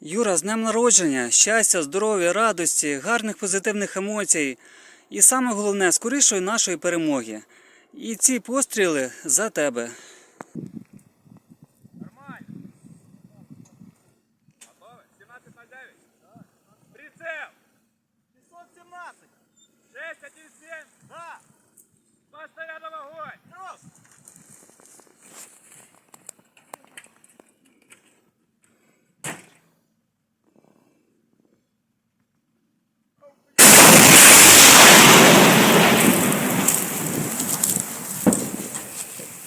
Юра, з днем народження, щастя, здоров'я, радості, гарних позитивних емоцій. І саме головне, скорішої нашої перемоги. І ці постріли за тебе. Прицел! 617! 617! Да!